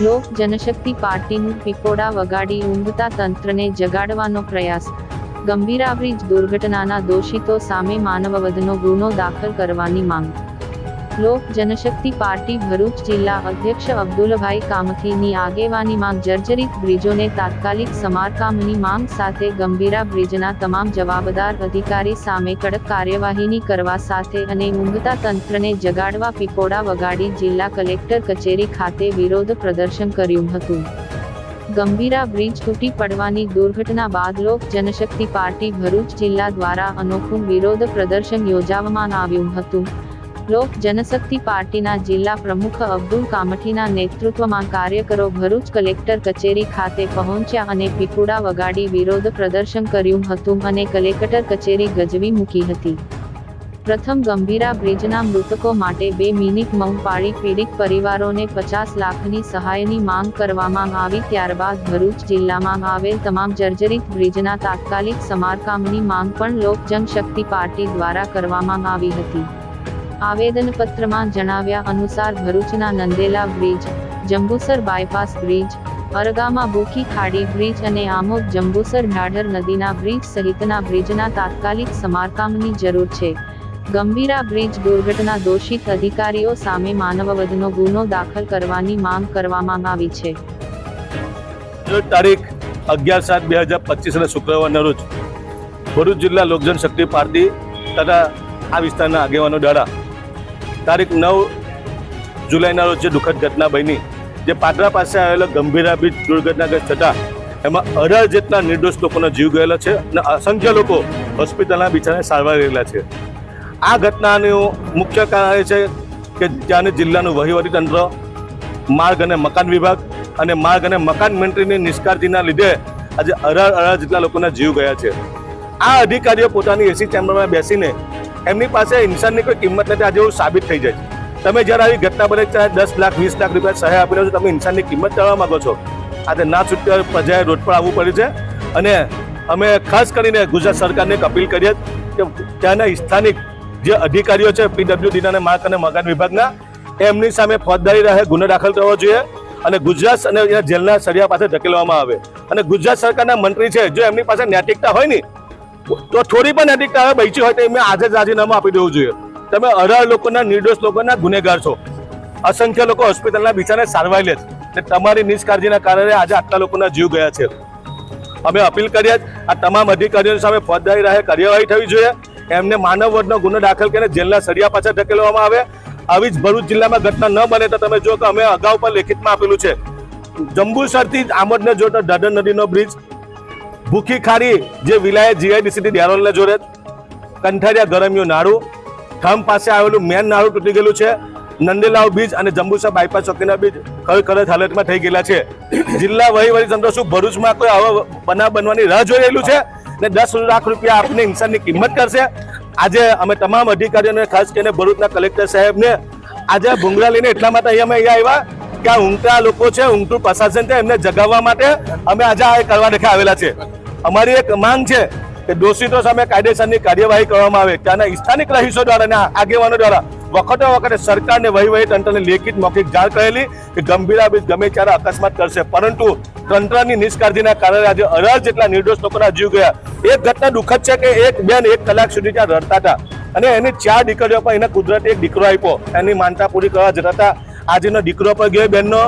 લોક જનશક્તિ પાર્ટીનું પીપોડા વગાડી ઊંઘતા તંત્રને જગાડવાનો પ્રયાસ. ગંભીરા બ્રિજ દુર્ઘટનાના દોષિતો સામે માનવવધનો ગુનો દાખલ કરવાની માંગ. લોક જનશક્તિ પાર્ટી ભરૂચ જિલ્લા અધ્યક્ષ અબ્દુલભાઈ કામથીની આગેવાનીમાં જર્જરિત બ્રિજોને તાત્કાલિક સમારકામની માંગ સાથે ગંભીરા બ્રિજના તમામ જવાબદાર અધિકારી સામે કડક કાર્યવાહીની કરવા સાથે અને ઊંઘતા તંત્રને જગાડવા પીપોડા વગાડી જિલ્લા કલેક્ટર કચેરી ખાતે વિરોધ પ્રદર્શન કર્યું હતું. ગંભીરા બ્રિજ તૂટી પડવાની દુર્ઘટના બાદ લોક જનશક્તિ પાર્ટી ભરૂચ જિલ્લા દ્વારા અનોખું વિરોધ પ્રદર્શન યોજાવામાં આવ્યું હતું. લોક જનશક્તિ પાર્ટીના જિલ્લા પ્રમુખ અબ્દુલ કામઠીના નેતૃત્વમાં કાર્યકરો ભરૂચ કલેક્ટર કચેરી ખાતે પહોંચ્યા અને પીપુડા વગાડી વિરોધ પ્રદર્શન કર્યું હતું અને કલેક્ટર કચેરી ગજવી મૂકી હતી. પ્રથમ ગંભીરા બ્રિજના મૃતકો માટે બે મિનિટ મૌન પાળી પીડિત પરિવારોને પચાસ લાખની સહાયની માંગ કરવામાં આવી ત્યારબાદ ભરૂચ જિલ્લામાં આવેલ તમામ જર્જરિત બ્રિજના તાત્કાલિક સમારકામની માંગ પણ લોક જનશક્તિ પાર્ટી દ્વારા કરવામાં આવી હતી. આવેદનપત્રમાં જણાવ્યા અનુસાર ભરૂચના Nandela bridge, Jambusar bypass bridge, અરગામાં Bhukhi Khadi bridge અને આમોદ જંબુસર ઢાઢર નદીના બ્રિજ સહિતના બ્રિજના તાત્કાલિક સમારકામની જરૂર છે. ગંભીરા બ્રિજ દુર્ઘટના દોષિત અધિકારીઓ સામે માનવવધનો ગુનો દાખલ કરવાની માંગ કરવામાં આવી છે. તારીખ અગિયાર સાત બે હજાર પચીસના શુક્રવારના રોજ ભરૂચ જિલ્લા લોકજન શક્તિ પાર્ટી તથા આ વિસ્તારના આગેવાનો દ્વારા તારીખ નવ જુલાઈના રોજ જે દુઃખદ ઘટના બની, જે પાદરા પાસે આવેલો ગંભીરા બીચ દુર્ઘટનાગ્રસ્ત થતા, એમાં અઢાર જેટલા નિર્દોષ લોકોનો જીવ ગયેલો છે અને અસંખ્ય લોકો હોસ્પિટલના બિચારાને સારવાર રહેલા છે. આ ઘટનાનું મુખ્ય કારણ એ છે કે ત્યાંની જિલ્લાનું વહીવટી તંત્ર, માર્ગ અને મકાન વિભાગ અને માર્ગ અને મકાન મંત્રીની નિષ્કાળજીના લીધે આજે અઢાર અઢાર જેટલા લોકોના જીવ ગયા છે. આ અધિકારીઓ પોતાની એસી ચેમ્બરમાં બેસીને એમની પાસે ઇન્સાનની કોઈ કિંમત નથી આજે એવું સાબિત થઈ જાય તમે જ્યારે આવી ઘટના બને ત્યારે દસ લાખ, વીસ લાખ રૂપિયા સહાય આપી રહ્યો છો, તમે ઇન્સાનની કિંમત કરવા માંગો છો. આજે ના છૂટકે પ્રજાએ રોડ પર આવવું પડ્યું છે. અને અમે ખાસ કરીને ગુજરાત સરકારને અપીલ કરીએ કે ત્યાંના સ્થાનિક જે અધિકારીઓ છે પીડબ્લ્યુડીના અને માર્ગ અને મકાન વિભાગના, એમની સામે ફોજદારી રહે, ગુનો દાખલ કરવો જોઈએ અને ગુજરાત અને જેલના સળિયા પાસે ધકેલવામાં આવે. અને ગુજરાત સરકારના મંત્રી છે, જો એમની પાસે નૈતિકતા હોય ને તો થોડી પણ નૈતિકતા હવે બચી હોય તો એમને આજે જ રાજીનામું આપી દેવું જોઈએ. તમે અઢાર લોકોના નિર્દોષ લોકોના ગુનેગાર છો. અસંખ્ય લોકો હોસ્પિટલના બિચારે સારવાર લે છે. તમારી નિષ્કાળજીના કારણે આજે આટલા લોકોના જીવ ગયા છે. અમે અપીલ કરીએ, આ તમામ અધિકારીઓ સામે ફોજદારી રાહે, કાર્યવાહી થવી જોઈએ. એમને માનવ વડનો ગુનો દાખલ કરીને જેલના સળિયા પાછળ ધકેલવામાં આવે. આવી જ ભરૂચ જિલ્લામાં ઘટના ન બને તો તમે જો કે અમે અગાઉ પણ લેખિતમાં આપેલું છે. જંબુસરથી આમોદને જોતો દાદર નદીનો બ્રિજ ભૂખી ખારી જે વિલાયત જીઆઈડીસીટી ડેરોલને જોડે કંઠારિયા ગરમિયું નાળું, ખમ પાસે આવેલું મેન નાળું તૂટી ગયેલું છે. નંદીલાવ બીચ અને જંબુસા બાયપાસ ચોકીના બીચ ખરેખર હાલતમાં થઈ ગયેલા છે. જિલ્લા વહીવટી તંત્ર શું ભરૂચમાં કોઈ આવો બનાવ બનવાની રાહ જોઈ રહેલું છે? ને દસ લાખ રૂપિયા આપને ઇન્સાનની કિંમત કરશે? આજે અમે તમામ અધિકારીઓને ખાસ કરીને ભરૂચના કલેક્ટર સાહેબને આજે ભૂંગળા લઈને એટલા માટે અહીંયા અમે અહીંયા આવ્યા. કે આ ઊંઘતા લોકો છે, ઊંઘતું પ્રશાસન છે, એમને જગાવવા માટે અમે આજે આ કરવા દેખા આવેલા છે. અમારી એક માંગ છે કે દોષિતો સામે કાયદેસરની કાર્યવાહી કરવામાં આવે. ત્યાંના સ્થાનિક રહીશો દ્વારા અને આગેવાનો દ્વારા વખતે વખતે સરકારને વહીવહી તંત્રને લેખિત મૌખિક જાણ કરેલી કે ગંભીર બીજ ગમે ત્યારે અકસ્માત કરશે. પરંતુ તંત્રની નિષ્કાળજીના કારણે આજે અઢાર જેટલા નિર્દોષ લોકોના જીવ ગયા. એક ઘટના દુઃખદ છે કે એક બેન એક કલાક સુધી ત્યાં રડતા હતા. અને એની ચાર દીકરીઓ પર એને કુદરતી એક દીકરો આપ્યો. એની માનતા પૂરી કરવા જતા આજનો દીકરો પર ગયો, બેનનો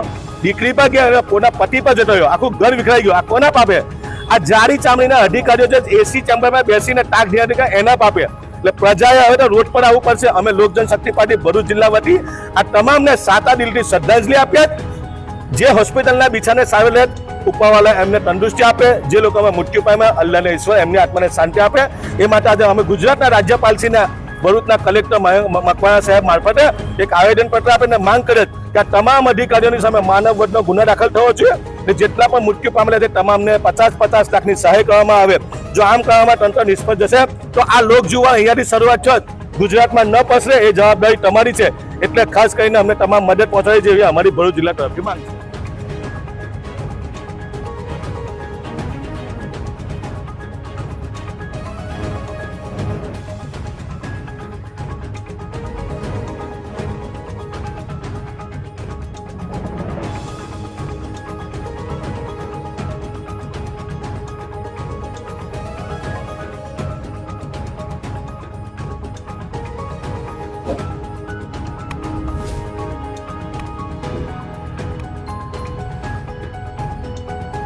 દીકરી પર ગયા કોના પતિ પર જતો રહ્યો. આખું ઘર વિખરાઈ ગયું. આ કોના પાપે? આ જાડી ચામડીના અધિકારીઓ જે એસી ચેમ્બરમાં બેસીને તાક ધ્યાન એના પાપે. એટલે પ્રજાએ હવે તો રોડ પર આવવું પડશે. અમે લોક જનશક્તિ પાર્ટી ભરૂચ જિલ્લા વતી આ તમામને સાતા દિલથી શ્રદ્ધાંજલિ આપ્યા જે હોસ્પિટલના બિછાને લે ઉપરવાલા એમને તંદુરસ્તી આપે. જે લોકોમાં મૃત્યુ પામ્યા, અલ્લાહને ઈશ્વર એમની આત્માને શાંતિ આપે. એ માટે આજે અમે ગુજરાતના રાજ્યપાલશ્રીના ભરૂચના કલેક્ટર મકવાણા સાહેબ મારફતે એક આવેદન પત્ર આપીને માંગ કરે છે કે આ તમામ અધિકારીઓની સામે માનવ વધનો ગુનો દાખલ થવો જોઈએ ને જેટલા પણ મૃત્યુ પામેલા છે તમામને પચાસ પચાસ લાખની સહાય કરવામાં આવે. જો આમ કરવામાં તંત્ર નિષ્ફળ જશે, તો આ લોક જુવા અહીંયાથી શરૂઆત છે. ગુજરાતમાં ન પસરે એ જવાબદારી તમારી છે. એટલે ખાસ કરીને અમને તમામ મદદ પહોંચાડી જેવી અમારી ભરૂચ જિલ્લા તરફથી માંગ છે.